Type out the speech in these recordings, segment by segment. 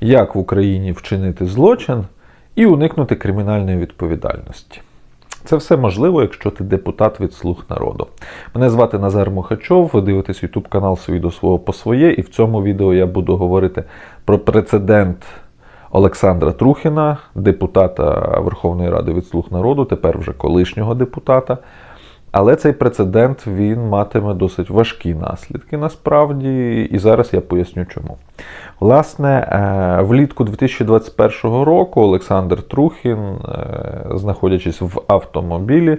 як в Україні вчинити злочин і уникнути кримінальної відповідальності. Це все можливо, якщо ти депутат від Слуг народу. Мене звати Назар Мухачов, ви дивитесь YouTube канал «Свій до свого по своє, і в цьому відео я буду говорити про прецедент Олександра Трухіна, депутата Верховної Ради від Слуг народу, тепер вже колишнього депутата. Але цей прецедент він матиме досить важкі наслідки насправді, і зараз я поясню чому. Власне, е, влітку 2021 року Олександр Трухін, е, знаходячись в автомобілі,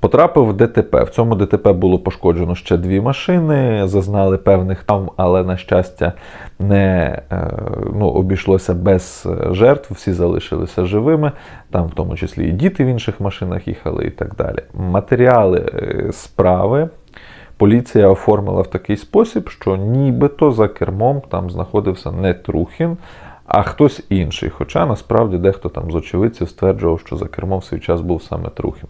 потрапив в ДТП. В цьому ДТП було пошкоджено ще дві машини, зазнали певних травм, але, на щастя, не е, ну, обійшлося без жертв, всі залишилися живими. Там, в тому числі, і діти в інших машинах їхали і так далі. Матеріали е, справи. Поліція оформила в такий спосіб, що нібито за кермом там знаходився не Трухін, а хтось інший. Хоча насправді дехто там з очевидців стверджував, що за кермом в свій час був саме Трухін.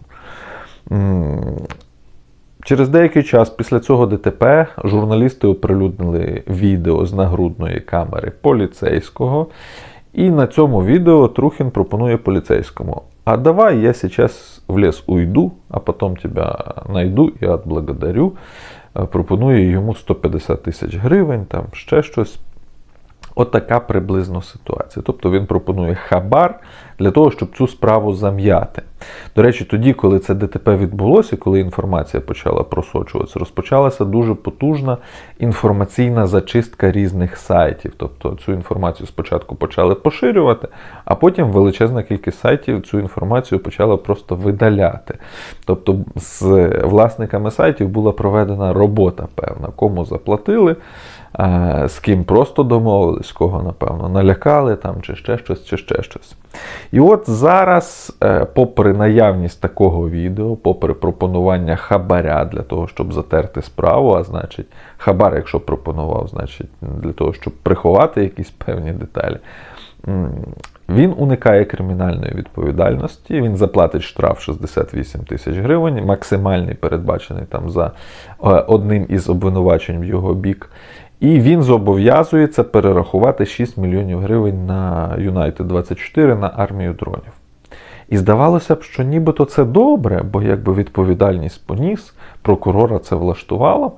Через деякий час після цього ДТП журналісти оприлюднили відео з нагрудної камери поліцейського. І на цьому відео Трухін пропонує поліцейському: А давай я сейчас в ліс уйду, а потім тебе найду і отблагодарю. Пропонує йому 150 тисяч гривень, там ще щось. От така приблизно ситуація. Тобто він пропонує хабар для того, щоб цю справу зам'яти. До речі, тоді, коли це ДТП відбулося, коли інформація почала просочуватися, розпочалася дуже потужна інформаційна зачистка різних сайтів. Тобто цю інформацію спочатку почали поширювати, а потім величезна кількість сайтів цю інформацію почала просто видаляти. Тобто з власниками сайтів була проведена робота певна, кому заплатили. З ким просто домовились, кого, напевно, налякали там, чи ще щось, чи ще щось. І от зараз, е, попри наявність такого відео, попри пропонування хабаря для того, щоб затерти справу, а значить, хабар, якщо пропонував, значить для того, щоб приховати якісь певні деталі, він уникає кримінальної відповідальності, він заплатить штраф 68 тисяч гривень, максимальний передбачений там за е, одним із обвинувачень в його бік. І він зобов'язується перерахувати 6 мільйонів гривень на United 24 на армію дронів. І здавалося б, що нібито це добре, бо якби відповідальність поніс, прокурора це влаштувало.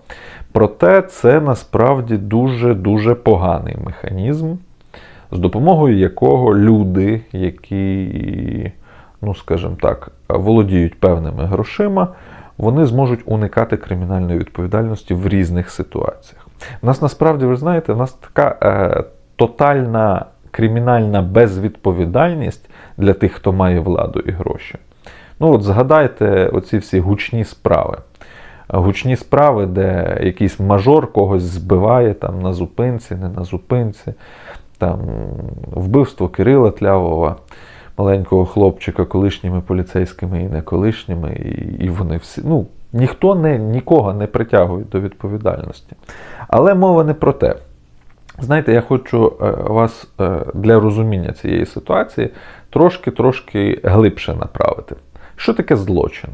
Проте це насправді дуже-дуже поганий механізм, з допомогою якого люди, які, ну скажімо так, володіють певними грошима, вони зможуть уникати кримінальної відповідальності в різних ситуаціях. У нас насправді, ви знаєте, у нас така е, тотальна кримінальна безвідповідальність для тих, хто має владу і гроші. Ну от Згадайте оці всі гучні справи. Гучні справи, де якийсь мажор когось збиває там на зупинці, не на зупинці, там вбивство Кирила Тлявова, маленького хлопчика, колишніми поліцейськими і не колишніми, і, і вони всі. ну, Ніхто не, нікого не притягує до відповідальності. Але мова не про те. Знаєте, я хочу е, вас е, для розуміння цієї ситуації трошки-трошки глибше направити. Що таке злочин?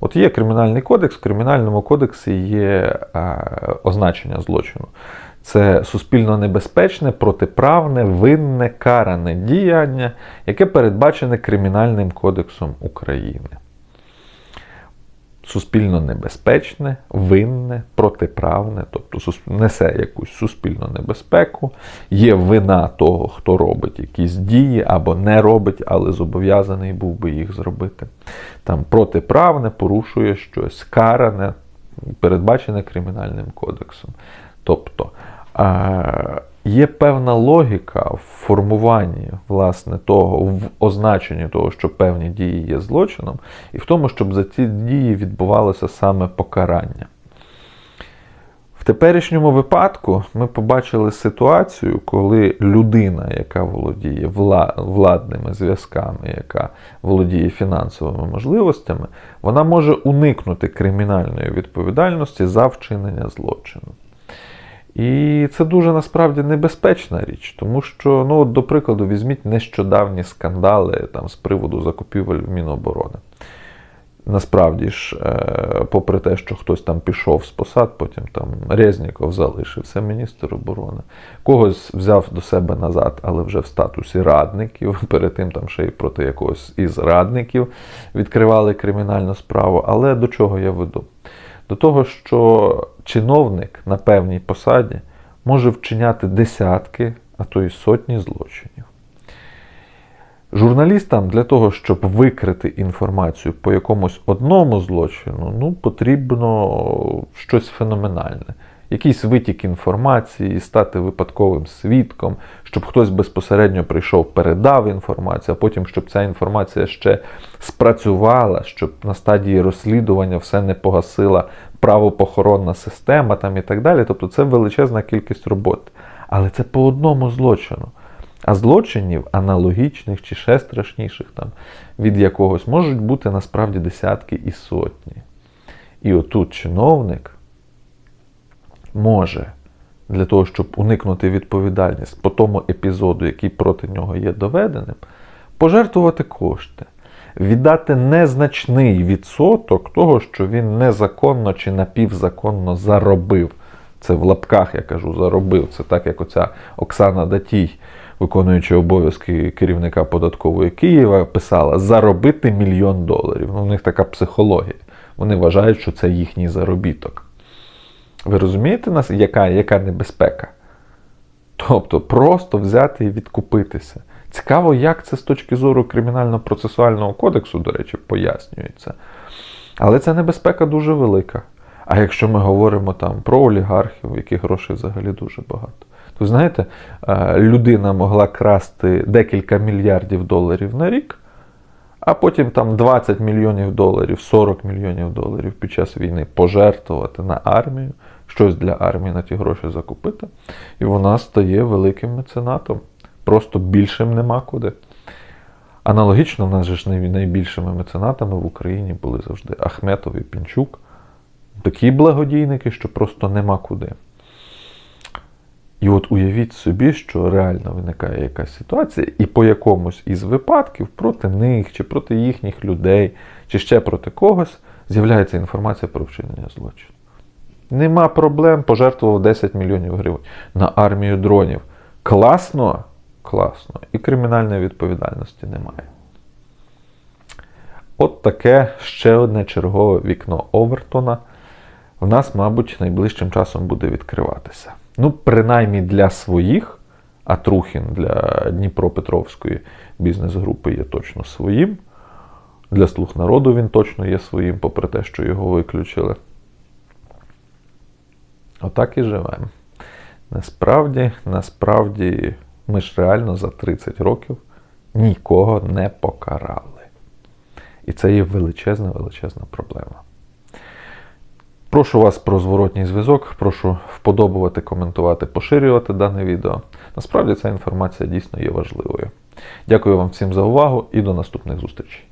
От є Кримінальний кодекс, в Кримінальному кодексі є е, означення злочину. Це суспільно небезпечне, протиправне, винне, каране діяння, яке передбачене Кримінальним кодексом України суспільно небезпечне, винне, протиправне, тобто несе якусь суспільну небезпеку, є вина того, хто робить якісь дії або не робить, але зобов'язаний був би їх зробити. Там протиправне порушує щось, каране, передбачене Кримінальним кодексом. Тобто Є певна логіка в формуванні власне того, в означенні того, що певні дії є злочином, і в тому, щоб за ці дії відбувалося саме покарання. В теперішньому випадку ми побачили ситуацію, коли людина, яка володіє владними зв'язками, яка володіє фінансовими можливостями, вона може уникнути кримінальної відповідальності за вчинення злочину. І це дуже насправді небезпечна річ, тому що, ну, до прикладу, візьміть нещодавні скандали там, з приводу закупівель Міноборони. Насправді ж, е, попри те, що хтось там пішов з посад, потім там Резніков залишився міністр оборони, когось взяв до себе назад, але вже в статусі радників. Перед тим там ще й проти якогось із радників відкривали кримінальну справу. Але до чого я веду? До того, що чиновник на певній посаді може вчиняти десятки, а то й сотні злочинів. Журналістам для того, щоб викрити інформацію по якомусь одному злочину, ну, потрібно щось феноменальне. Якийсь витік інформації, стати випадковим свідком, щоб хтось безпосередньо прийшов, передав інформацію, а потім, щоб ця інформація ще спрацювала, щоб на стадії розслідування все не погасила правопохоронна система там і так далі. Тобто це величезна кількість роботи. Але це по одному злочину. А злочинів аналогічних чи ще страшніших там від якогось можуть бути насправді десятки і сотні. І отут чиновник може для того, щоб уникнути відповідальність по тому епізоду, який проти нього є доведеним, пожертвувати кошти, віддати незначний відсоток того, що він незаконно чи напівзаконно заробив. Це в лапках я кажу, заробив. Це так, як оця Оксана Датій, виконуючи обов'язки керівника податкової Києва, писала заробити мільйон доларів. Ну, у них така психологія. Вони вважають, що це їхній заробіток. Ви розумієте, нас, яка, яка небезпека? Тобто просто взяти і відкупитися. Цікаво, як це з точки зору кримінально-процесуального кодексу, до речі, пояснюється. Але ця небезпека дуже велика. А якщо ми говоримо там про олігархів, яких грошей взагалі дуже багато, то знаєте, е, людина могла красти декілька мільярдів доларів на рік, а потім там 20 мільйонів доларів, 40 мільйонів доларів під час війни пожертвувати на армію, щось для армії на ті гроші закупити, і вона стає великим меценатом. Просто більшим нема куди. Аналогічно, в нас же ж найбільшими меценатами в Україні були завжди Ахметов і Пінчук. Такі благодійники, що просто нема куди. І от уявіть собі, що реально виникає якась ситуація, і по якомусь із випадків проти них, чи проти їхніх людей, чи ще проти когось з'являється інформація про вчинення злочину. Нема проблем, пожертвував 10 мільйонів гривень на армію дронів. Класно, класно. І кримінальної відповідальності немає. От таке ще одне чергове вікно Овертона в нас, мабуть, найближчим часом буде відкриватися. Ну, принаймні для своїх, а Трухін для Дніпропетровської бізнес-групи є точно своїм. Для слуг народу він точно є своїм, попри те, що його виключили. Отак і живемо. Насправді, насправді, ми ж реально за 30 років нікого не покарали. І це є величезна, величезна проблема. Прошу вас про зворотній зв'язок, прошу вподобувати, коментувати, поширювати дане відео. Насправді ця інформація дійсно є важливою. Дякую вам всім за увагу і до наступних зустрічей.